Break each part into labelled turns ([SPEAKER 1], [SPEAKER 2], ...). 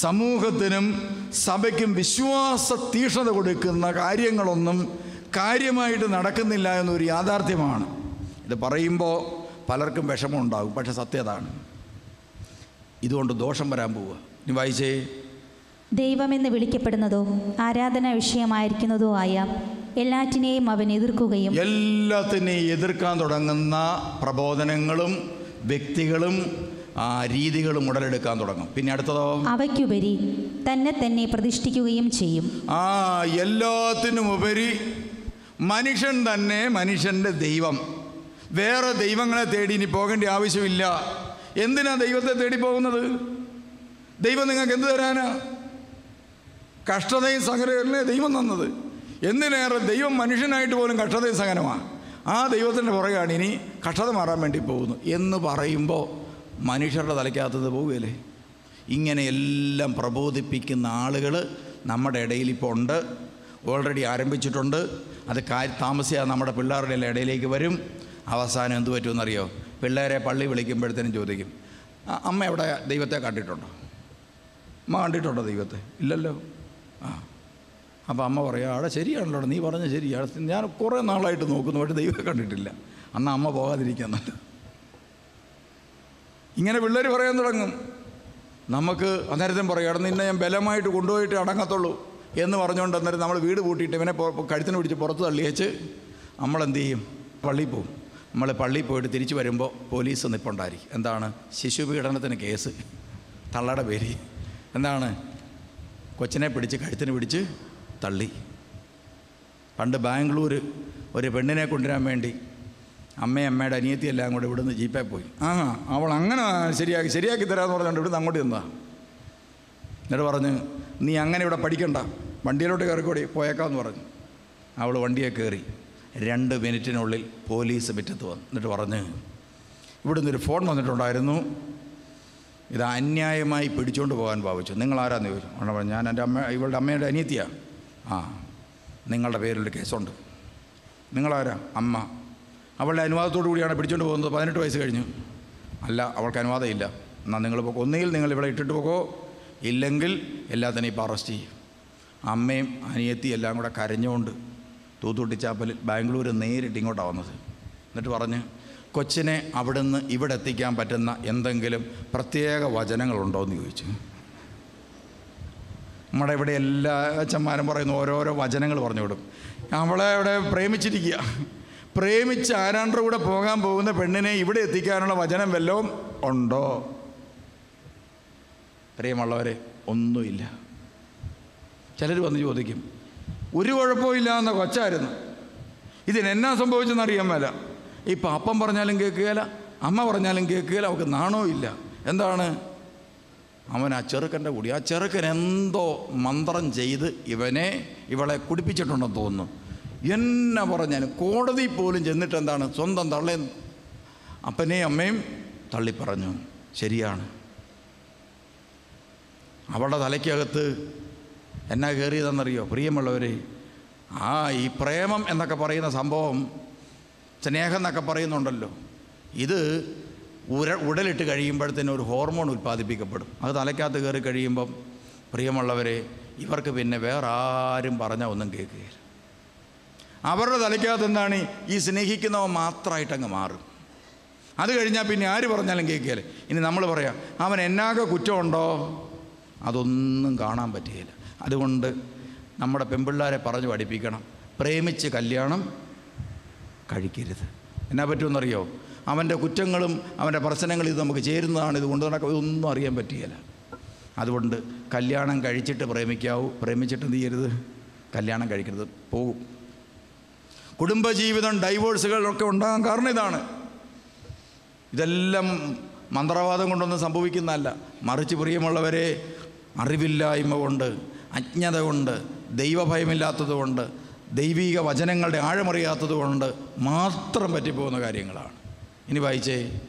[SPEAKER 1] സമൂഹത്തിനും സഭയ്ക്കും വിശ്വാസ തീഷ്ണത കൊടുക്കുന്ന കാര്യങ്ങളൊന്നും കാര്യമായിട്ട് നടക്കുന്നില്ല എന്നൊരു യാഥാർത്ഥ്യമാണ്. ഇത് പറയുമ്പോൾ പലർക്കും വിഷമമുണ്ടാകും പക്ഷെ സത്യതാണ് ഇതുകൊണ്ട് ദോഷം വരാൻ പോവുക. ഇനി വായിച്ചേ.
[SPEAKER 2] ദൈവമെന്ന് വിളിക്കപ്പെടുന്നതോ ആരാധന വിഷയമായിരിക്കുന്നതോ ആയ എല്ലാറ്റിനെയും അവൻ എതിർക്കുകയും
[SPEAKER 1] എല്ലാത്തിനെയും എതിർക്കാൻ തുടങ്ങുന്ന പ്രബോധനങ്ങളും വ്യക്തികളും ആ, രീതികളും ഉടലെടുക്കാൻ തുടങ്ങും. പിന്നെ അടുത്തതോ?
[SPEAKER 2] അവയ്ക്കുപരി തന്നെ തന്നെ പ്രതിഷ്ഠിക്കുകയും ചെയ്യും.
[SPEAKER 1] ആ എല്ലാത്തിനും ഉപരി മനുഷ്യൻ തന്നെ മനുഷ്യന്റെ ദൈവം. വേറെ ദൈവങ്ങളെ തേടി ഇനി പോകേണ്ട ആവശ്യമില്ല. എന്തിനാ ദൈവത്തെ തേടി പോകുന്നത്? ദൈവം നിങ്ങൾക്ക് എന്ത് തരാനാ? കഷ്ടതയും സഹനമല്ലേ ദൈവം തന്നത്? എന്തിനേറെ ദൈവം മനുഷ്യനായിട്ട് പോലും കഷ്ടതയും സഹനമാണ് ആ ദൈവത്തിന്റെ പുറകെയാണ് ഇനി കഷ്ടത മാറാൻ വേണ്ടി പോകുന്നു എന്ന് പറയുമ്പോൾ മനുഷ്യരുടെ തലയ്ക്കകത്തത് പോവുകയല്ലേ? ഇങ്ങനെയെല്ലാം പ്രബോധിപ്പിക്കുന്ന ആളുകൾ നമ്മുടെ ഇടയിൽ ഇപ്പോൾ ഉണ്ട്. ഓൾറെഡി ആരംഭിച്ചിട്ടുണ്ട്. അത് കാര്യ താമസിയാതെ നമ്മുടെ പിള്ളേരുടെ ഇടയിലേക്ക് വരും. അവസാനം എന്ത് പറ്റുമെന്നറിയോ? പിള്ളേരെ പള്ളി വിളിക്കുമ്പോഴത്തേനും ചോദിക്കും അമ്മ എവിടെ? ദൈവത്തെ കണ്ടിട്ടുണ്ടോ? അമ്മ കണ്ടിട്ടുണ്ടോ ദൈവത്തെ? ഇല്ലല്ലോ. ആ. അപ്പോൾ അമ്മ പറയാം അവിടെ ശരിയാണല്ലോ നീ പറഞ്ഞ ശരിയാണ് ഞാൻ കുറേ നാളായിട്ട് നോക്കുന്നു പക്ഷേ ദൈവത്തെ കണ്ടിട്ടില്ല. അന്ന് അമ്മ പോകാതിരിക്കാൻ ഇങ്ങനെ പിള്ളേർ പറയാൻ തുടങ്ങും. നമുക്ക് അന്നേരത്തും പറയും അവിടെ നിന്നെ ഞാൻ ബലമായിട്ട് കൊണ്ടുപോയിട്ട് അടങ്ങത്തുള്ളൂ എന്ന് പറഞ്ഞുകൊണ്ട് അന്നേരം നമ്മൾ വീട് പൂട്ടിയിട്ട് ഇവനെ കഴുത്തിന് പിടിച്ച് പുറത്ത് തള്ളിയേച്ച് നമ്മളെന്ത് ചെയ്യും പള്ളിയിൽ പോകും നമ്മൾ പള്ളിയിൽ പോയിട്ട് തിരിച്ചു വരുമ്പോൾ പോലീസ് നിപ്പുണ്ടായിരിക്കും. എന്താണ്? ശിശു ശിശുപീഡനത്തിന് കേസ്. തള്ളയുടെ പേര്. എന്താണ്? കൊച്ചിനെ പിടിച്ച് കഴുത്തിന് പിടിച്ച് തള്ളി. പണ്ട് ബാംഗ്ലൂർ ഒരു പെണ്ണിനെ കൊണ്ടുവരാൻ വേണ്ടി അമ്മയും അമ്മയുടെ അനിയത്തി എല്ലാം കൂടെ ഇവിടുന്ന് ജീപ്പേ പോയി. ആ അവൾ അങ്ങനെ ശരിയാക്കി ശരിയാക്കി തരാമെന്ന് പറഞ്ഞുകൊണ്ട് ഇവിടുന്ന് അങ്ങോട്ട് ചെന്നാ എന്നിട്ട് പറഞ്ഞ് നീ അങ്ങനെ ഇവിടെ പഠിക്കണ്ട. വണ്ടിയിലോട്ട് കയറിക്കൂടി പോയേക്കാമെന്ന് പറഞ്ഞു. അവൾ വണ്ടിയെ കയറി. രണ്ട് മിനിറ്റിനുള്ളിൽ പോലീസ് മുറ്റത്ത് വന്നു. എന്നിട്ട് പറഞ്ഞ് ഇവിടുന്ന് ഒരു ഫോൺ വന്നിട്ടുണ്ടായിരുന്നു. ഇത് അന്യായമായി പിടിച്ചുകൊണ്ട് പോകാൻ ഭാവിച്ചു. നിങ്ങൾ ആരാന്ന് ചോദിച്ചു? അവൾ പറഞ്ഞു ഞാൻ എന്റെ അമ്മ ഇവളുടെ അമ്മയുടെ അനിയത്തിയാണ് ആ നിങ്ങളുടെ പേരിലൊരു കേസുണ്ട്. നിങ്ങളാരാ? അമ്മ. അവളുടെ അനുവാദത്തോടു കൂടിയാണ് പിടിച്ചുകൊണ്ട് പോകുന്നത്. പതിനെട്ട് വയസ്സ് കഴിഞ്ഞു. അല്ല അവൾക്ക് അനുവാദമില്ല. എന്നാൽ നിങ്ങൾ പോക്കോ. ഒന്നുകിൽ നിങ്ങൾ ഇവിടെ ഇട്ടിട്ട് പോകോ ഇല്ലെങ്കിൽ എല്ലാത്തിനെയും ഇപ്പോൾ അറസ്റ്റ് ചെയ്യും. അമ്മയും അനിയത്തി എല്ലാം കൂടെ കരഞ്ഞുകൊണ്ട് തൂത്തുട്ടിച്ചാപ്പലിൽ ബാംഗ്ലൂർ നേരിട്ട് ഇങ്ങോട്ടാണ് വന്നത്. എന്നിട്ട് പറഞ്ഞ് കൊച്ചിനെ അവിടുന്ന് ഇവിടെ എത്തിക്കാൻ പറ്റുന്ന എന്തെങ്കിലും പ്രത്യേക വചനങ്ങളുണ്ടോ? എന്ന് ചോദിച്ചു. നമ്മുടെ ഇവിടെ എല്ലാ അച്ഛന്മാരും പറയുന്ന ഓരോരോ വചനങ്ങൾ പറഞ്ഞു വിടും അവളെ ഇവിടെ പ്രേമിച്ചിരിക്കുക. പ്രേമിച്ച് ആരാണ്ടർ കൂടെ പോകാൻ പോകുന്ന പെണ്ണിനെ ഇവിടെ എത്തിക്കാനുള്ള വചനം വല്ലതും ഉണ്ടോ? പ്രിയമുള്ളവരെ ഒന്നുമില്ല. ചിലർ വന്ന് ചോദിക്കും ഒരു കുഴപ്പമില്ല എന്ന കൊച്ചായിരുന്നു. ഇതിനെന്നാ സംഭവിച്ചെന്ന് അറിയാൻ മേല. ഇപ്പം അപ്പം പറഞ്ഞാലും കേൾക്കുകയില്ല അമ്മ പറഞ്ഞാലും കേൾക്കുകയില്ല അവൾക്ക് നാണോ ഇല്ല. എന്താണ്? അവൻ ആ ചെറുക്കന്റെ കൂടി ആ ചെറുക്കൻ എന്തോ മന്ത്രം ചെയ്ത് ഇവനെ ഇവളെ കുടിപ്പിച്ചിട്ടുണ്ടെന്ന് തോന്നുന്നു. എന്നെ പറഞ്ഞാലും കോടതി പോലും ചെന്നിട്ട് എന്താണ് സ്വന്തം തള്ളി അപ്പനെയും അമ്മയും തള്ളി പറഞ്ഞു ശരിയാണ്. അവളുടെ തലയ്ക്കകത്ത് എന്നാ കയറിയതെന്നറിയോ പ്രിയമുള്ളവരെ ആ ഈ പ്രേമം എന്നൊക്കെ പറയുന്ന സംഭവം സ്നേഹം എന്നൊക്കെ പറയുന്നുണ്ടല്ലോ. ഇത് ഉര ഉടലിട്ട് കഴിയുമ്പോഴത്തേനും ഒരു ഹോർമോൺ ഉൽപ്പാദിപ്പിക്കപ്പെടും. അത് തലയ്ക്കകത്ത് കയറി കഴിയുമ്പം പ്രിയമുള്ളവരെ ഇവർക്ക് പിന്നെ വേറെ ആരും പറഞ്ഞാൽ ഒന്നും കേൾക്കുകയില്ല. അവരുടെ തലയ്ക്കകത്ത് എന്താണ്? ഈ സ്നേഹിക്കുന്നവൻ മാത്രമായിട്ടങ്ങ് മാറും. അത് കഴിഞ്ഞാൽ പിന്നെ ആര് പറഞ്ഞാലും കേൾക്കുകയില്ല. ഇനി നമ്മൾ പറയാം അവൻ എന്നാകെ കുറ്റമുണ്ടോ? അതൊന്നും കാണാൻ പറ്റുകയില്ല. അതുകൊണ്ട് നമ്മുടെ പെൺപിള്ളാരെ പറഞ്ഞു പഠിപ്പിക്കണം. പ്രേമിച്ച് കല്യാണം കഴിക്കരുത്. എന്നാ പറ്റുമെന്നറിയോ? അവന്റെ കുറ്റങ്ങളും അവന്റെ പ്രശ്നങ്ങളും ഇത് നമുക്ക് ചേരുന്നതാണ്. ഇത് കൊണ്ട് നടക്കുക ഇതൊന്നും അറിയാൻ പറ്റുകയില്ല. അതുകൊണ്ട് കല്യാണം കഴിച്ചിട്ട് പ്രേമിക്കാവൂ. പ്രേമിച്ചിട്ട് എന്ത് ചെയ്യരുത്? കല്യാണം കഴിക്കരുത്. പോകും കുടുംബജീവിതം ഡൈവോഴ്സുകളൊക്കെ ഉണ്ടാകാൻ കാരണം ഇതാണ്. ഇതെല്ലാം മന്ത്രവാദം കൊണ്ടൊന്നും സംഭവിക്കുന്നതല്ല. മറിച്ച് പ്രിയമുള്ളവരെ അറിവില്ലായ്മ കൊണ്ട് അജ്ഞത കൊണ്ട് ദൈവഭയമില്ലാത്തതുകൊണ്ട് ദൈവീക വചനങ്ങളുടെ ആഴമറിയാത്തത് കൊണ്ട് മാത്രം പറ്റിപ്പോകുന്ന കാര്യങ്ങളാണ്. ഇനി വായിച്ചേ.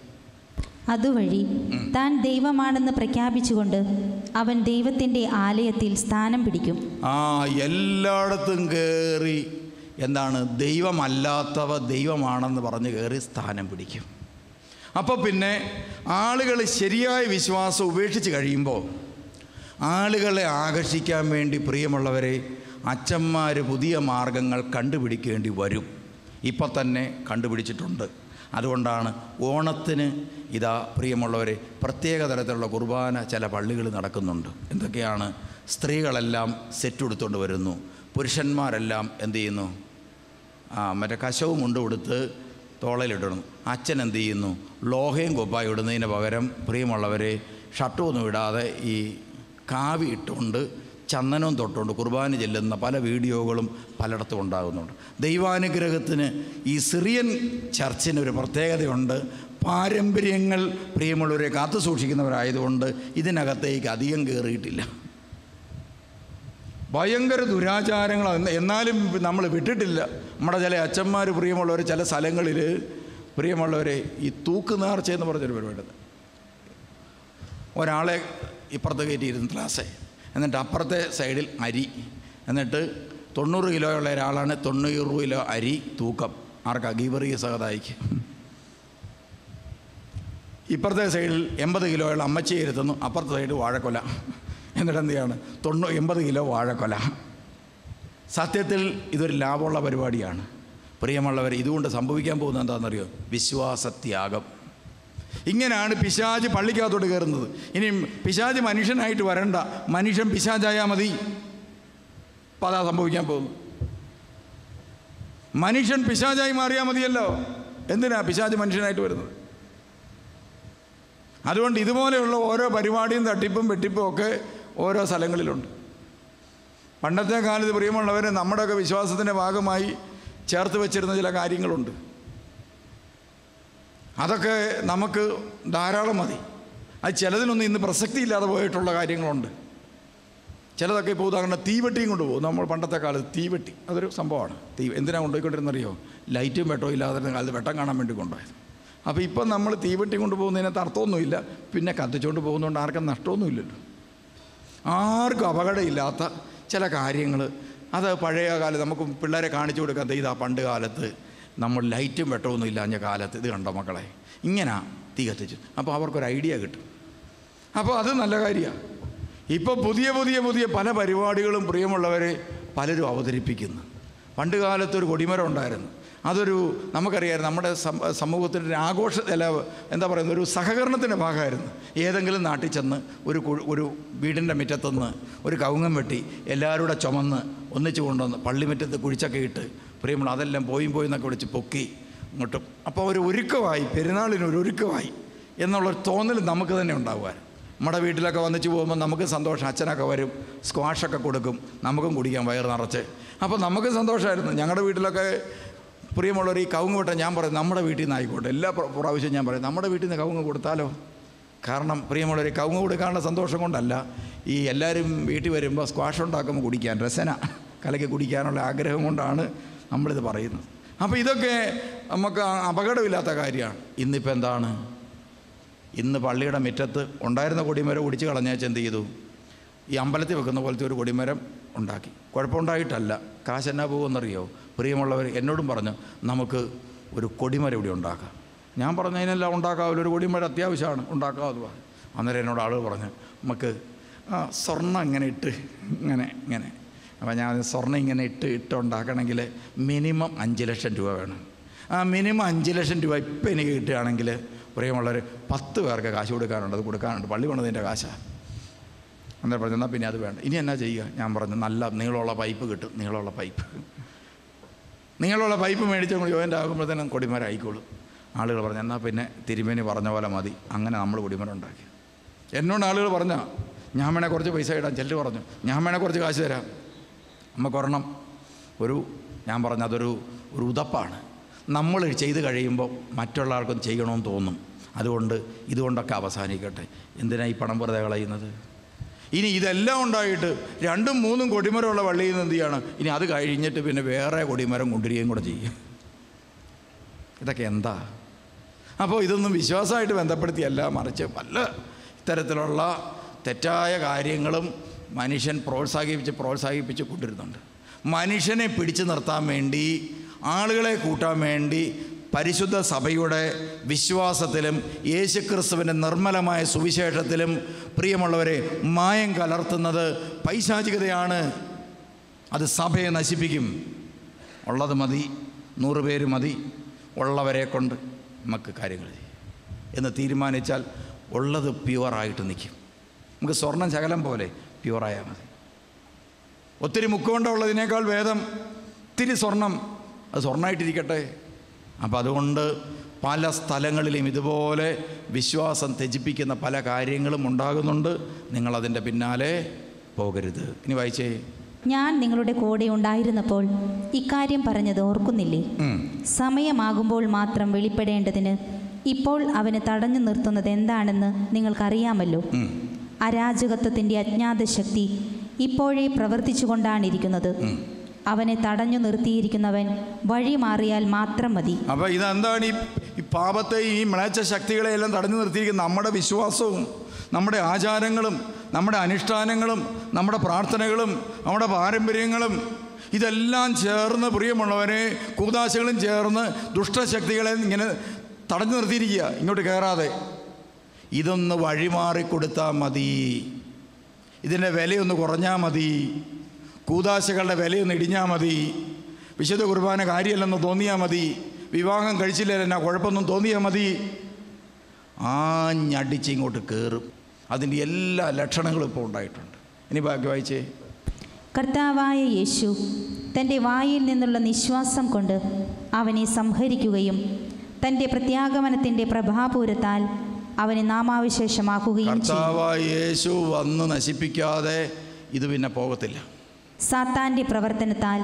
[SPEAKER 2] അതുവഴി താൻ ദൈവമാണെന്ന് പ്രഖ്യാപിച്ചുകൊണ്ട് അവൻ ദൈവത്തിന്റെ ആലയത്തിൽ സ്ഥാനം പിടിക്കും.
[SPEAKER 1] ആ എല്ലായിടത്തും കയറി എന്താണ്? ദൈവമല്ലാത്തവ ദൈവമാണെന്ന് പറഞ്ഞ് കയറി സ്ഥാനം പിടിക്കും. അപ്പോൾ പിന്നെ ആളുകൾ ശരിയായ വിശ്വാസം ഉപേക്ഷിച്ച് കഴിയുമ്പോൾ ആളുകളെ ആകർഷിക്കാൻ വേണ്ടി പ്രിയമുള്ളവരെ അച്ഛന്മാർ പുതിയ മാർഗങ്ങൾ കണ്ടുപിടിക്കേണ്ടി വരും. ഇപ്പം തന്നെ കണ്ടുപിടിച്ചിട്ടുണ്ട്. അതുകൊണ്ടാണ് ഓണത്തിന് ഇതാ പ്രിയമുള്ളവരെ പ്രത്യേക തരത്തിലുള്ള കുർബാന ചില പള്ളികൾ നടക്കുന്നുണ്ട്. എന്തൊക്കെയാണ്? സ്ത്രീകളെല്ലാം സെറ്റ് കൊടുത്തുകൊണ്ട് വരുന്നു. പുരുഷന്മാരെല്ലാം എന്ത് ചെയ്യുന്നു? മറ്റേ കശവും മുണ്ട് കൊടുത്ത് തോളയിലിടണം. അച്ഛൻ എന്ത് ചെയ്യുന്നു? ലോഹയും കൊപ്പായി ഇടുന്നതിന് പകരം പ്രിയമുള്ളവരെ ഷർട്ടൊന്നും ഇടാതെ ഈ കാവി ഇട്ടുകൊണ്ട് ചന്ദനവും തൊട്ടുകൊണ്ട് കുർബാന ചെല്ലുന്ന പല വീഡിയോകളും പലയിടത്തും ഉണ്ടാകുന്നുണ്ട്. ദൈവാനുഗ്രഹത്തിന് ഈ സിറിയൻ ചർച്ചിന് ഒരു പ്രത്യേകതയുണ്ട്. പാരമ്പര്യങ്ങൾ പ്രിയമുള്ളവരെ കാത്തു സൂക്ഷിക്കുന്നവരായതുകൊണ്ട് ഇതിനകത്തേക്ക് അധികം കയറിയിട്ടില്ല ഭയങ്കര ദുരാചാരങ്ങൾ എന്നാലും നമ്മൾ വിട്ടിട്ടില്ല. നമ്മുടെ ചില അച്ഛന്മാർ പ്രിയമുള്ളവർ ചില സ്ഥലങ്ങളിൽ പ്രിയമുള്ളവരെ ഈ തൂക്ക് നേർച്ച എന്ന് പറഞ്ഞൊരു പരിപാടി ഒരാളെ ഇപ്പുറത്ത് കയറ്റിയിരുന്നു ക്ലാസ്സേ. എന്നിട്ട് അപ്പുറത്തെ സൈഡിൽ അരി. എന്നിട്ട് തൊണ്ണൂറ് കിലോയുള്ള ഒരാളാണ് തൊണ്ണൂറ് കിലോ അരി തൂക്കം. ആർക്കാ? ഗീബറിയ സഹതായിക്ക്. ഇപ്പുറത്തെ സൈഡിൽ എൺപത് കിലോയുള്ള അമ്മച്ചി ഇരുത്തുന്നു. അപ്പുറത്തെ സൈഡ് വാഴക്കൊല. എന്നിട്ട് എന്ത് ചെയ്യാണ്? തൊണ്ണൂ എൺപത് കിലോ വാഴക്കൊല. സത്യത്തിൽ ഇതൊരു ലാഭമുള്ള പരിപാടിയാണ്. പ്രിയമുള്ളവർ ഇതുകൊണ്ട് സംഭവിക്കാൻ പോകുന്നത് എന്താണെന്നറിയോ? വിശ്വാസത്യാഗം. ഇങ്ങനെയാണ് പിശാജ് പള്ളിക്കകത്തോട്ട് കയറുന്നത്. ഇനി പിശാജ് മനുഷ്യനായിട്ട് വരണ്ട. മനുഷ്യൻ പിശാജായാൽ മതി. അപ്പം അതാ സംഭവിക്കാൻ പോകുന്നു മനുഷ്യൻ പിശാജായി മാറിയാൽ മതിയല്ലോ. എന്തിനാ പിശാജ് മനുഷ്യനായിട്ട് വരുന്നത്? അതുകൊണ്ട് ഇതുപോലെയുള്ള ഓരോ പരിപാടിയും തട്ടിപ്പും വെട്ടിപ്പും ഒക്കെ ഓരോ സ്ഥലങ്ങളിലുണ്ട്. പണ്ടത്തെ കാലത്ത് പ്രിയമുള്ളവർ നമ്മുടെയൊക്കെ വിശ്വാസത്തിന്റെ ഭാഗമായി ചേർത്ത് വെച്ചിരുന്ന ചില കാര്യങ്ങളുണ്ട്. അതൊക്കെ നമുക്ക് ധാരാളം മതി. അത് ചിലതിനൊന്നും ഇന്ന് പ്രസക്തിയില്ലാതെ പോയിട്ടുള്ള കാര്യങ്ങളുണ്ട്. ചിലതൊക്കെ ഇപ്പോൾ ഉദാഹരണം തീവെട്ടിയും കൊണ്ടുപോകും നമ്മൾ പണ്ടത്തെ കാലത്ത് തീവെട്ടി അതൊരു സംഭവമാണ്. തീ എന്തിനാണ് കൊണ്ടുപോയിക്കൊണ്ടിരുന്നറിയോ? ലൈറ്റും വെട്ടവും ഇല്ലാതിരുന്ന കാലത്ത് വെട്ടം കാണാൻ വേണ്ടി കൊണ്ടുപോയത്. അപ്പോൾ ഇപ്പം നമ്മൾ തീവെട്ടി കൊണ്ടുപോകുന്നതിനകത്ത് അർത്ഥമൊന്നുമില്ല. പിന്നെ കത്തിച്ചുകൊണ്ട് പോകുന്നതുകൊണ്ട് ആർക്കും നഷ്ടമൊന്നുമില്ലല്ലോ. ആർക്കും അപകടമില്ലാത്ത ചില കാര്യങ്ങൾ അത് പഴയ കാലം നമുക്ക് പിള്ളേരെ കാണിച്ചു കൊടുക്കാൻ ഇതാ പണ്ട് കാലത്ത് നമ്മൾ ലൈറ്റും വെട്ടമൊന്നും ഇല്ലാഞ്ഞ കാലത്ത് ഇത് കണ്ടോ മക്കളെ? ഇങ്ങനെ തീ കത്തിച്ചു. അപ്പോൾ അവർക്കൊരു ഐഡിയ കിട്ടും. അപ്പോൾ അത് നല്ല കാര്യമാണ് ഇപ്പോൾ പുതിയ പുതിയ പുതിയ പല പരിപാടികളും പ്രിയമുള്ളവരെ പലരും അവതരിപ്പിക്കുന്നു. പണ്ട് കാലത്ത് ഒരു കൊടിമരം ഉണ്ടായിരുന്നു. അതൊരു നമുക്കറിയാം നമ്മുടെ സമൂഹത്തിന്റെ ഒരു ആഘോഷ അല്ല എന്താ പറയുന്നത് ഒരു സഹകരണത്തിന്റെ ഭാഗമായിരുന്നു. ഏതെങ്കിലും നാട്ടിൽ ചെന്ന് ഒരു ഒരു വീടിന്റെ മുറ്റത്തുനിന്ന് ഒരു കവുങ്ങം വെട്ടി എല്ലാവരും കൂടെ ചുമന്ന് ഒന്നിച്ച് കൊണ്ടുവന്ന് പള്ളിമുറ്റത്ത് കുഴിച്ചൊക്കെ ഇട്ട് പ്രിയമുള്ള അതെല്ലാം പോയും പോയി എന്നൊക്കെ വിളിച്ച് പൊക്കി ഇങ്ങോട്ടും അപ്പോൾ ഒരു ഒരുക്കമായി പെരുന്നാളിന് ഒരു ഒരുക്കമായി എന്നുള്ളൊരു തോന്നൽ നമുക്ക് തന്നെ ഉണ്ടാവുക നമ്മുടെ വീട്ടിലൊക്കെ വന്നിച്ച് പോകുമ്പോൾ നമുക്ക് സന്തോഷം അച്ഛനൊക്കെ വരും സ്ക്വാഷൊക്കെ കൊടുക്കും നമുക്കും കുടിക്കാം വയറ് നിറച്ച്. അപ്പോൾ നമുക്ക് സന്തോഷമായിരുന്നു. ഞങ്ങളുടെ വീട്ടിലൊക്കെ പ്രിയമുള്ളവർ ഈ കവുങ്ങ് വിട്ട ഞാൻ പറയും നമ്മുടെ വീട്ടിൽ നിന്ന് ആയിക്കോട്ടെ. എല്ലാ പ്ര- പ്രാവശ്യവും ഞാൻ പറയും. നമ്മുടെ വീട്ടിൽ നിന്ന് കവുങ്ങ് കൊടുത്താലോ? കാരണം പ്രിയമുള്ളവർ കവുങ്ങ് കൊടുക്കാനുള്ള സന്തോഷം കൊണ്ടല്ല. ഈ എല്ലാവരും വീട്ടിൽ വരുമ്പോൾ സ്ക്വാഷ് ഉണ്ടാക്കുമ്പോൾ കുടിക്കാൻ രസന കലക്കി കുടിക്കാനുള്ള ആഗ്രഹം കൊണ്ടാണ് നമ്മളിത് പറയുന്നത്. അപ്പോൾ ഇതൊക്കെ നമുക്ക് അപകടമില്ലാത്ത കാര്യമാണ്. ഇന്നിപ്പോൾ എന്താണ്? ഇന്ന് പള്ളിയുടെ മുറ്റത്ത് ഉണ്ടായിരുന്ന കൊടിമരം ഒടിച്ച് കളഞ്ഞേച്ച് എന്ത് ചെയ്തു? ഈ അമ്പലത്തിൽ വെക്കുന്ന പോലത്തെ ഒരു കൊടിമരം ഉണ്ടാക്കി. കുഴപ്പമുണ്ടായിട്ടല്ല. കാശ് എന്നാ പോകുമെന്നറിയോ? പ്രിയമുള്ളവർ എന്നോടും പറഞ്ഞു നമുക്ക് ഒരു കൊടിമര ഇവിടെ ഉണ്ടാക്കാം. ഞാൻ പറഞ്ഞു അതിനെല്ലാം ഉണ്ടാക്കാവില്ല. ഒരു കൊടിമര അത്യാവശ്യമാണ്. ഉണ്ടാക്കാമെന്ന് പറഞ്ഞു അന്നേരം എന്നോട് ആളുകൾ പറഞ്ഞു നമുക്ക് സ്വർണം ഇങ്ങനെ ഇട്ട് ഇങ്ങനെ ഇങ്ങനെ. അപ്പോൾ ഞാൻ സ്വർണം ഇങ്ങനെ ഇട്ട് ഇട്ട് ഉണ്ടാക്കണമെങ്കിൽ മിനിമം അഞ്ച് ലക്ഷം രൂപ വേണം. ആ മിനിമം അഞ്ച് ലക്ഷം രൂപ ഇപ്പം എനിക്ക് കിട്ടുകയാണെങ്കിൽ പ്രിയമുള്ളവർ പത്ത് പേർക്ക് കാശ് കൊടുക്കാനുണ്ട്. അത് കൊടുക്കാനുണ്ട്. പള്ളി കൊണ്ടതിന്റെ കാശാണ് അന്നേരം പറഞ്ഞു എന്നാൽ പിന്നെ അത് വേണ്ട. ഇനി എന്നാ ചെയ്യുക? ഞാൻ പറഞ്ഞു നല്ല നീളമുള്ള പൈപ്പ് കിട്ടും നീളമുള്ള പൈപ്പ് നീളമുള്ള പൈപ്പ് മേടിച്ച് ജോയിന്റ് ആകുമ്പോഴത്തേനും കൊടിമരായിക്കോളും. ആളുകൾ പറഞ്ഞു എന്നാൽ പിന്നെ തിരുമേനി പറഞ്ഞ പോലെ മതി. അങ്ങനെ നമ്മൾ കൊടിമരം ഉണ്ടാക്കി എന്നോട് ആളുകൾ പറഞ്ഞ ഞാൻ വേണേൽ കുറച്ച് പൈസ ഇടാം. ചെല്ലു പറഞ്ഞു ഞാൻ വേണേൽ കുറച്ച് കാശ് തരാം. നമുക്ക് ഒരെണ്ണം ഒരു ഞാൻ പറഞ്ഞ അതൊരു ഒരു ഉതപ്പാണ്. നമ്മൾ ചെയ്ത് കഴിയുമ്പോൾ മറ്റുള്ള ആൾക്കും ചെയ്യണമെന്ന് തോന്നും. അതുകൊണ്ട് ഇതുകൊണ്ടൊക്കെ അവസാനിക്കട്ടെ. എന്തിനാണ് ഈ പണം വെറുതെ കളയുന്നത്? ഇനി ഇതെല്ലാം ഉണ്ടായിട്ട് രണ്ടും മൂന്നും കൊടിമരമുള്ള വള്ളിയിൽ നിന്ന് എന്ത് ചെയ്യണം? ഇനി അത് കഴിഞ്ഞിട്ട് പിന്നെ വേറെ കൊടിമരം കൊണ്ടുവരികയും കൂടെ ചെയ്യും. ഇതൊക്കെ എന്താ? അപ്പോൾ ഇതൊന്നും വിശ്വാസമായിട്ട് ബന്ധപ്പെടുത്തിയല്ല മറിച്ച് പല ഇത്തരത്തിലുള്ള തെറ്റായ കാര്യങ്ങളും മനുഷ്യൻ പ്രോത്സാഹിപ്പിച്ച് പ്രോത്സാഹിപ്പിച്ച് കൊണ്ടിരുന്നുണ്ട് മനുഷ്യനെ പിടിച്ചു നിർത്താൻ വേണ്ടി ആളുകളെ കൂട്ടാൻ വേണ്ടി പരിശുദ്ധ സഭയുടെ വിശ്വാസത്തിലും യേശുക്രിസ്തുവിന്റെ നിർമ്മലമായ സുവിശേഷത്തിലും പ്രിയമുള്ളവരെ മായം കലർത്തുന്നത് പൈശാചികതയാണ്. അത് സഭയെ നശിപ്പിക്കും. ഉള്ളത് മതി നൂറ് പേര് മതി ഉള്ളവരെ കൊണ്ട് നമുക്ക് കാര്യങ്ങൾ എന്ന് തീരുമാനിച്ചാൽ ഉള്ളത് പ്യുവറായിട്ട് നിൽക്കും. നമുക്ക് സ്വർണം ശകലം പോലെ പ്യുവറായാൽ മതി. ഒത്തിരി മുക്കുകൊണ്ടുള്ളതിനേക്കാൾ ഭേദം ഇത്തിരി സ്വർണം അത് സ്വർണമായിട്ടിരിക്കട്ടെ. അപ്പം അതുകൊണ്ട് പല സ്ഥലങ്ങളിലും ഇതുപോലെ വിശ്വാസം ത്യജിപ്പിക്കുന്ന പല കാര്യങ്ങളും ഉണ്ടാകുന്നുണ്ട്. നിങ്ങളതിന്റെ പിന്നാലെ പോകരുത്. ഇനി വായിച്ചേ.
[SPEAKER 2] ഞാൻ നിങ്ങളുടെ കൂടെ ഉണ്ടായിരുന്നപ്പോൾ ഇക്കാര്യം പറഞ്ഞത് ഓർക്കുന്നില്ലേ. സമയമാകുമ്പോൾ മാത്രം വെളിപ്പെടേണ്ടതിന് ഇപ്പോൾ അവന് തടഞ്ഞു നിർത്തുന്നത് എന്താണെന്ന് നിങ്ങൾക്കറിയാമല്ലോ. അരാജകത്വത്തിന്റെ അജ്ഞാത ശക്തി ഇപ്പോഴേ പ്രവർത്തിച്ചുകൊണ്ടാണിരിക്കുന്നത്. അവനെ തടഞ്ഞു നിർത്തിയിരിക്കുന്നവൻ വഴി മാറിയാൽ മാത്രം മതി.
[SPEAKER 1] അപ്പൊ ഇതെന്താണ്? ഈ പാപത്തെ ഈ മ്ളേച്ച ശക്തികളെ എല്ലാം തടഞ്ഞു നിർത്തിയിരിക്കുന്ന നമ്മുടെ വിശ്വാസവും നമ്മുടെ ആചാരങ്ങളും നമ്മുടെ അനുഷ്ഠാനങ്ങളും നമ്മുടെ പ്രാർത്ഥനകളും നമ്മുടെ പാരമ്പര്യങ്ങളും ഇതെല്ലാം ചേർന്ന് പ്രിയമുള്ളവരെ കൂതാശകളും ചേർന്ന് ദുഷ്ടശക്തികളെ ഇങ്ങനെ തടഞ്ഞു നിർത്തിയിരിക്കുക ഇങ്ങോട്ട് കയറാതെ. ഇതൊന്ന് വഴിമാറി കൊടുത്താൽ മതി. ഇതിന്റെ വിലയൊന്ന് കുറഞ്ഞാൽ മതി. കൂതാശകളുടെ വിലയൊന്ന് ഇടിഞ്ഞാൽ മതി. വിശുദ്ധ കുർബാന കാര്യമല്ലെന്ന് തോന്നിയാൽ മതി. വിവാഹം കഴിച്ചില്ല എന്നാ കുഴപ്പമൊന്നും തോന്നിയാൽ മതി. ആഞ്ഞടിച്ച് ഇങ്ങോട്ട് കയറും അതിന്റെ എല്ലാ ലക്ഷണങ്ങളും ഇപ്പോൾ ഉണ്ടായിട്ടുണ്ട്. ഇനി ബാക്കി വായിച്ചേ.
[SPEAKER 2] കർത്താവായ യേശു തന്റെ വായിൽ നിന്നുള്ള നിശ്വാസം കൊണ്ട് അവനെ സംഹരിക്കുകയും തന്റെ പ്രത്യാഗമനത്തിന്റെ പ്രഭാപൂരത്താൽ അവനെ നാമാവിശേഷമാക്കുകയും
[SPEAKER 1] കർത്താവായ യേശു വന്ന് നശിപ്പിക്കാതെ ഇത് പിന്നെ പോകത്തില്ല.
[SPEAKER 2] സാത്താന്റെ പ്രവർത്തനത്താൽ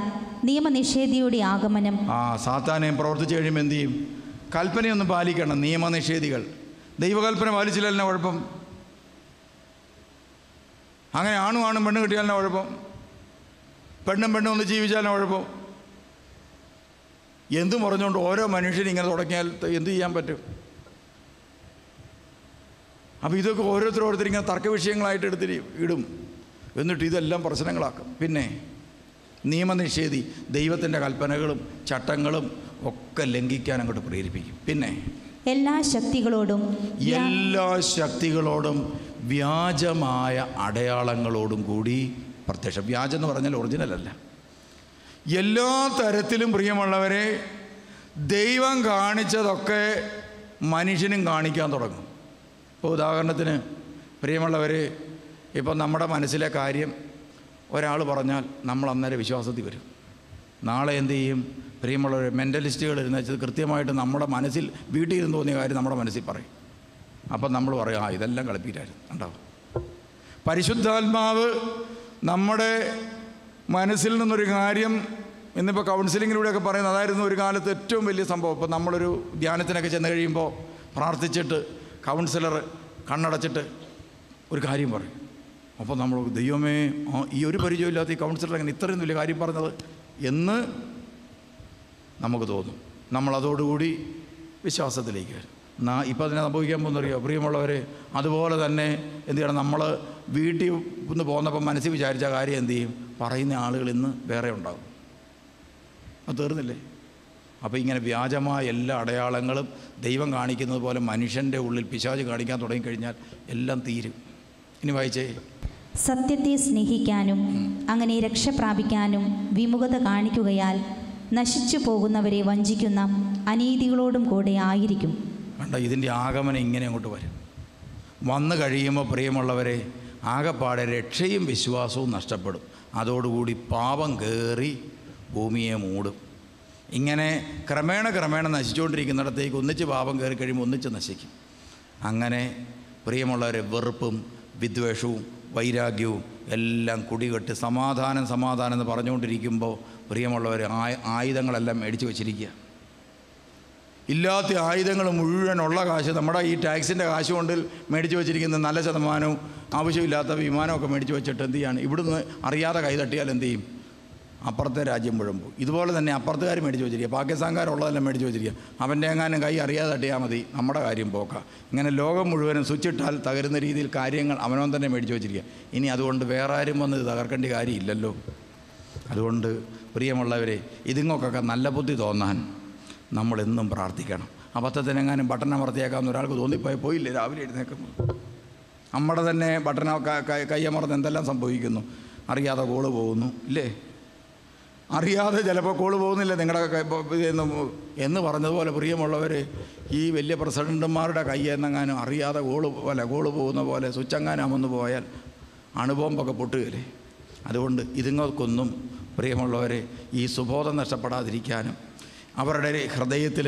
[SPEAKER 2] നിയമനിഷേധിയുടെ ആഗമനം.
[SPEAKER 1] ആ സാത്താനെ പ്രവർത്തിച്ചു കഴിയുമ്പോൾ എന്ത് ചെയ്യും? കൽപ്പനയൊന്നും പാലിക്കണം നിയമനിഷേധികൾ. ദൈവകൽപ്പന പാലിച്ചില്ല കുഴപ്പം? അങ്ങനെ ആണും ആണും പെണ്ണ് കിട്ടിയാലും കുഴപ്പം? പെണ്ണും പെണ്ണും ഒന്ന് ജീവിച്ചാലോ കുഴപ്പം? എന്തും പറഞ്ഞുകൊണ്ട് ഓരോ മനുഷ്യനും ഇങ്ങനെ തുടങ്ങിയാൽ എന്തു ചെയ്യാൻ പറ്റും? അപ്പോൾ ഇതൊക്കെ ഓരോരുത്തരും ഓരോരുത്തരും ഇങ്ങനെ തർക്ക വിഷയങ്ങളായിട്ട് എടുത്തിട്ട് ഇടും. എന്നിട്ട് ഇതെല്ലാം പ്രശ്നങ്ങളാക്കും. പിന്നെ നിയമനിഷേധി ദൈവത്തിന്റെ കൽപ്പനകളും ചട്ടങ്ങളും ഒക്കെ ലംഘിക്കാൻ അങ്ങോട്ട് പ്രേരിപ്പിക്കും. പിന്നെ
[SPEAKER 2] എല്ലാ ശക്തികളോടും
[SPEAKER 1] എല്ലാ ശക്തികളോടും വ്യാജമായ അടയാളങ്ങളോടും കൂടി പ്രത്യക്ഷം വ്യാജം എന്ന് പറഞ്ഞാൽ ഒറിജിനൽ അല്ല. എല്ലാ തരത്തിലും പ്രിയമുള്ളവരെ ദൈവം കാണിച്ചതൊക്കെ മനുഷ്യനും കാണിക്കാൻ തുടങ്ങും. ഇപ്പോൾ ഉദാഹരണത്തിന് പ്രിയമുള്ളവർ ഇപ്പം നമ്മുടെ മനസ്സിലെ കാര്യം ഒരാൾ പറഞ്ഞാൽ നമ്മൾ അന്നേരം വിശ്വാസത്തിൽ വരും. നാളെ എന്ത് ചെയ്യും? പ്രിയമുള്ളവർ മെന്റലിസ്റ്റുകൾ ഇരുന്ന് വെച്ചത് കൃത്യമായിട്ട് നമ്മുടെ മനസ്സിൽ വീട്ടിൽ ഇരുന്ന് തോന്നിയ കാര്യം നമ്മുടെ മനസ്സിൽ പറയും. അപ്പം നമ്മൾ പറയും ആ ഇതെല്ലാം കളിപ്പിക്കായിരുന്നു ഉണ്ടാവും പരിശുദ്ധാത്മാവ് നമ്മുടെ മനസ്സിൽ നിന്നൊരു കാര്യം ഇന്നിപ്പോൾ കൗൺസിലിങ്ങിലൂടെയൊക്കെ പറയുന്നത് അതായിരുന്നു ഒരു കാലത്ത് ഏറ്റവും വലിയ സംഭവം. ഇപ്പോൾ നമ്മളൊരു ധ്യാനത്തിനൊക്കെ ചെന്ന് കഴിയുമ്പോൾ പ്രാർത്ഥിച്ചിട്ട് കൗൺസിലർ കണ്ണടച്ചിട്ട് ഒരു കാര്യം പറയും. അപ്പോൾ നമ്മൾ ദൈവമേ ഈ ഒരു പരിചയമില്ലാത്ത ഈ കൗൺസിലർ അങ്ങനെ ഇത്രയും വലിയ കാര്യം പറഞ്ഞത് എന്ന് നമുക്ക് തോന്നും. നമ്മളതോടുകൂടി വിശ്വാസത്തിലേക്ക് വരും. നാ ഇപ്പം അതിനെ സംഭവിക്കാൻ പോകുന്നറിയോ? പ്രിയമുള്ളവരെ അതുപോലെ തന്നെ എന്ത് ചെയ്യണം? നമ്മൾ വീട്ടിൽ നിന്ന് പോകുന്നപ്പം മനസ്സിൽ വിചാരിച്ച കാര്യം എന്ത് ചെയ്യും? പറയുന്ന ആളുകൾ ഇന്ന് വേറെ ഉണ്ടാകും. അത് തീർന്നില്ലേ? അപ്പോൾ ഇങ്ങനെ വ്യാജമായ എല്ലാ അടയാളങ്ങളും ദൈവം കാണിക്കുന്നത് പോലെ മനുഷ്യന്റെ ഉള്ളിൽ പിശാച് കാണിക്കാൻ തുടങ്ങിക്കഴിഞ്ഞാൽ എല്ലാം തീരും. ഇനി വായിച്ചേ.
[SPEAKER 2] സത്യത്തെ സ്നേഹിക്കാനും അങ്ങനെ രക്ഷ പ്രാപിക്കാനും വിമുഖത കാണിക്കുകയാൽ നശിച്ചു പോകുന്നവരെ വഞ്ചിക്കുന്ന അനീതികളോടും കൂടെ ആയിരിക്കും.
[SPEAKER 1] കണ്ട ഇതിന്റെ ആഗമനം ഇങ്ങനെ അങ്ങോട്ട് വരും. വന്നു കഴിയുമ്പോൾ പ്രിയമുള്ളവരെ ആകെപ്പാടെ രക്ഷയും വിശ്വാസവും നഷ്ടപ്പെടും. അതോടുകൂടി പാപം കയറി ഭൂമിയെ മൂടും. ഇങ്ങനെ ക്രമേണ ക്രമേണ നശിച്ചുകൊണ്ടിരിക്കുന്നിടത്തേക്ക് ഒന്നിച്ച് പാപം കയറി കഴിയുമ്പോൾ ഒന്നിച്ച് നശിക്കും. അങ്ങനെ പ്രിയമുള്ളവരെ വെറുപ്പും വിദ്വേഷവും വൈരാഗ്യവും എല്ലാം കുടികെട്ട് സമാധാനം സമാധാനം എന്ന് പറഞ്ഞുകൊണ്ടിരിക്കുമ്പോൾ പ്രിയമുള്ളവർ ആയുധങ്ങളെല്ലാം മേടിച്ചു വെച്ചിരിക്കുക. ഇല്ലാത്ത ആയുധങ്ങൾ മുഴുവനുള്ള കാശ് നമ്മുടെ ഈ ടാക്സിന്റെ കാശ് കൊണ്ട് മേടിച്ചു വെച്ചിരിക്കുന്ന നല്ല ശതമാനവും ആവശ്യമില്ലാത്ത വിമാനമൊക്കെ മേടിച്ച് വെച്ചിട്ട് എന്ത് ചെയ്യാണ്? ഇവിടുന്ന് അറിയാതെ കൈ തട്ടിയാൽ എന്ത് ചെയ്യും? അപ്പുറത്തെ രാജ്യം മുഴുവൻ പോകും ഇതുപോലെ തന്നെ അപ്പുറത്തുകാർ മേടിച്ച് വെച്ചിരിക്കുക. പാകിസ്ഥാൻകാരുള്ളതെല്ലാം മേടിച്ച് വെച്ചിരിക്കുക. അവന്റെ എങ്ങാനും കൈ അറിയാതെ തട്ടിയാൽ മതി. നമ്മുടെ കാര്യം പോക്കാം. ഇങ്ങനെ ലോകം മുഴുവനും സ്വിച്ചിട്ടാൽ തകരുന്ന രീതിയിൽ കാര്യങ്ങൾ അവനവൻ തന്നെ മേടിച്ച് വെച്ചിരിക്കുക. ഇനി അതുകൊണ്ട് വേറെ ആരും വന്ന് തകർക്കേണ്ട കാര്യമില്ലല്ലോ. അതുകൊണ്ട് പ്രിയമുള്ളവരെ ഇതിങ്ങൾക്കൊക്കെ നല്ല ബുദ്ധി തോന്നാൻ നമ്മളെന്നും പ്രാർത്ഥിക്കണം. അബദ്ധത്തിനെങ്ങാനും ബട്ടൺ അമർത്തിയേക്കാമെന്ന് ഒരാൾക്ക് തോന്നിപ്പോയി പോയില്ലേ? രാവിലെ എഴുന്നേക്കുമ്പോൾ നമ്മുടെ തന്നെ ബട്ടൺ ക- എന്തെല്ലാം സംഭവിക്കുന്നു? അറിയാതെ കോൾ പോകുന്നു. ഇല്ലേ? അറിയാതെ ചിലപ്പോൾ കോൾ പോകുന്നില്ല. നിങ്ങളുടെ എന്ന് പറഞ്ഞതുപോലെ പ്രിയമുള്ളവർ ഈ വലിയ പ്രസിഡന്റുമാരുടെ കയ്യെന്നെങ്ങാനും അറിയാതെ കോൾ പോലെ കോൾ പോകുന്ന പോലെ സ്വിച്ചെങ്ങാനും അമന്ന് പോയാൽ അണുബോംബൊക്കെ പൊട്ടുകയില്ലേ? അതുകൊണ്ട് ഇതുങ്ങൾക്കൊന്നും പ്രിയമുള്ളവരെ ഈ സുബോധം നഷ്ടപ്പെടാതിരിക്കാനും അവരുടെ ഹൃദയത്തിൽ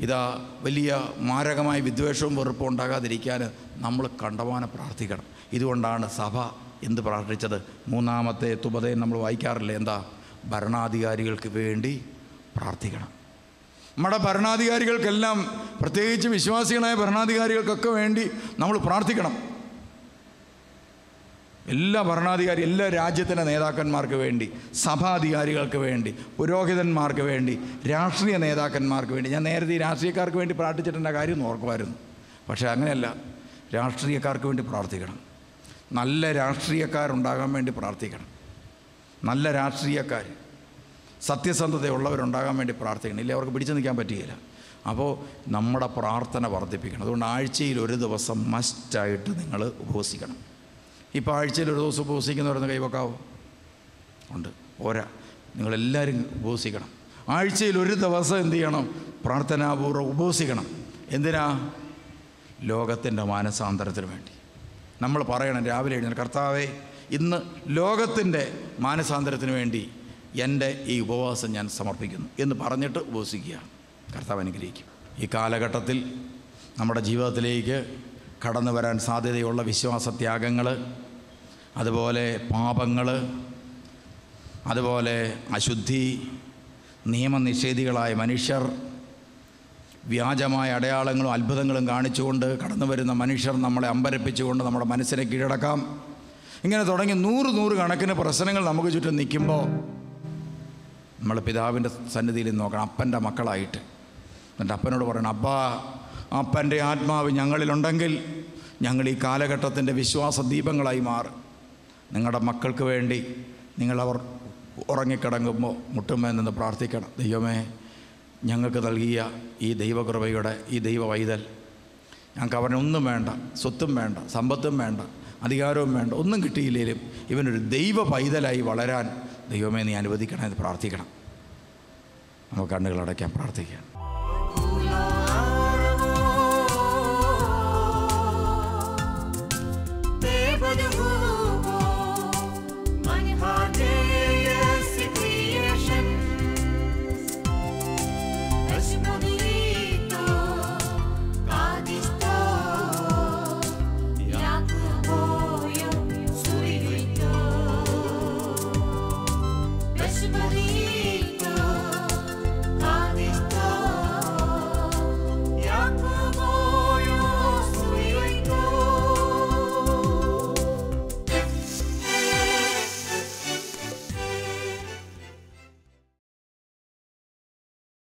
[SPEAKER 1] ഇതാ വലിയ മാരകമായ വിദ്വേഷവും വെറുപ്പും ഉണ്ടാകാതിരിക്കാൻ നമ്മൾ കണ്ടമാനം പ്രാർത്ഥിക്കണം. ഇതുകൊണ്ടാണ് സഭ എന്ത് പ്രാർത്ഥിച്ചത്? മൂന്നാമത്തെ തുപതയും നമ്മൾ വായിക്കാറില്ലേ? എന്താ? ഭരണാധികാരികൾക്ക് വേണ്ടി പ്രാർത്ഥിക്കണം. നമ്മുടെ ഭരണാധികാരികൾക്കെല്ലാം പ്രത്യേകിച്ച് വിശ്വാസികളായ ഭരണാധികാരികൾക്കൊക്കെ വേണ്ടി നമ്മൾ പ്രാർത്ഥിക്കണം. എല്ലാ ഭരണാധികാരി എല്ലാ രാജ്യത്തിന്റെ നേതാക്കന്മാർക്ക് വേണ്ടി സഭാധികാരികൾക്ക് വേണ്ടി പുരോഹിതന്മാർക്ക് വേണ്ടി രാഷ്ട്രീയ നേതാക്കന്മാർക്ക് വേണ്ടി. ഞാൻ നേരത്തെ ഈ രാഷ്ട്രീയക്കാർക്ക് വേണ്ടി പ്രാർത്ഥിച്ചിട്ടുണ്ട് കാര്യം ഓർക്കുമായിരുന്നു. പക്ഷേ അങ്ങനെയല്ല. രാഷ്ട്രീയക്കാർക്ക് വേണ്ടി പ്രാർത്ഥിക്കണം. നല്ല രാഷ്ട്രീയക്കാരുണ്ടാകാൻ വേണ്ടി പ്രാർത്ഥിക്കണം. നല്ല രാഷ്ട്രീയക്കാർ സത്യസന്ധതയുള്ളവരുണ്ടാകാൻ വേണ്ടി പ്രാർത്ഥിക്കണം. ഇല്ലേ? അവർക്ക് പിടിച്ചു നിൽക്കാൻ പറ്റുകയില്ല. അപ്പോൾ നമ്മുടെ പ്രാർത്ഥന വർദ്ധിപ്പിക്കണം. അതുകൊണ്ട് ആഴ്ചയിൽ ഒരു ദിവസം മസ്റ്റായിട്ട് നിങ്ങൾ ഉപവസിക്കണം. ഇപ്പോൾ ആഴ്ചയിൽ ഒരു ദിവസം ഉപവസിക്കുന്നവരെന്ന് കൈവക്കാവോ? ഉണ്ട്. പോരാ. നിങ്ങളെല്ലാവരും ഉപവസിക്കണം. ആഴ്ചയിൽ ഒരു ദിവസം എന്ത് ചെയ്യണം? പ്രാർത്ഥനാപൂർവം ഉപവസിക്കണം. എന്തിനാ? ലോകത്തിന്റെ മാനസാന്തരത്തിന് വേണ്ടി. നമ്മൾ പറയണം രാവിലെ എഴുന്നേൽ. കർത്താവേ ഇന്ന് ലോകത്തിന്റെ മാനസാന്തരത്തിന് വേണ്ടി എന്റെ ഈ ഉപവാസം ഞാൻ സമർപ്പിക്കുന്നു എന്ന് പറഞ്ഞിട്ട് ഉപവസിക്കുക കർത്താവ് അനുഗ്രഹിക്കും. ഈ കാലഘട്ടത്തിൽ നമ്മുടെ ജീവിതത്തിലേക്ക് കടന്നു വരാൻ സാധ്യതയുള്ള വിശ്വാസത്യാഗങ്ങൾ അതുപോലെ പാപങ്ങൾ അതുപോലെ അശുദ്ധി നിയമനിഷേധികളായ മനുഷ്യർ വ്യാജമായ അടയാളങ്ങളും അത്ഭുതങ്ങളും കാണിച്ചുകൊണ്ട് കടന്നു വരുന്ന മനുഷ്യർ നമ്മളെ അമ്പരപ്പിച്ചുകൊണ്ട് നമ്മുടെ മനസ്സിനെ കീഴടക്കാം. ഇങ്ങനെ തുടങ്ങി നൂറ് നൂറ് കണക്കിന് പ്രശ്നങ്ങൾ നമുക്ക് ചുറ്റും നിൽക്കുമ്പോൾ നമ്മൾ പിതാവിന്റെ സന്നിധിയിൽ നോക്കണം. അപ്പന്റെ മക്കളായിട്ട്. എന്നിട്ട് അപ്പനോട് പറയണം അപ്പാ അപ്പന്റെ ആത്മാവ് ഞങ്ങളിലുണ്ടെങ്കിൽ ഞങ്ങൾ ഈ കാലഘട്ടത്തിന്റെ വിശ്വാസ ദീപങ്ങളായി മാറും. നിങ്ങളുടെ മക്കൾക്ക് വേണ്ടി നിങ്ങളവർ ഉറങ്ങിക്കിടങ്ങുമ്പോൾ മുട്ടുമേ നിന്ന് പ്രാർത്ഥിക്കണം. ദൈവമേ ഞങ്ങൾക്ക് നൽകിയ ഈ ദൈവകൃപയുടെ ഈ ദൈവ വൈതൽ ഞങ്ങൾക്ക് അവനൊന്നും വേണ്ട സ്വത്തും വേണ്ട സമ്പത്തും വേണ്ട. അധികാരവും വേണ്ട ഒന്നും കിട്ടിയില്ലെങ്കിലും ഇവനൊരു ദൈവ പൈതലായി വളരാൻ ദൈവമേ നീ അനുവദിക്കണമെന്ന് പ്രാർത്ഥിക്കണം. നമുക്ക് കണ്ണുകളടയ്ക്കാൻ പ്രാർത്ഥിക്കാം.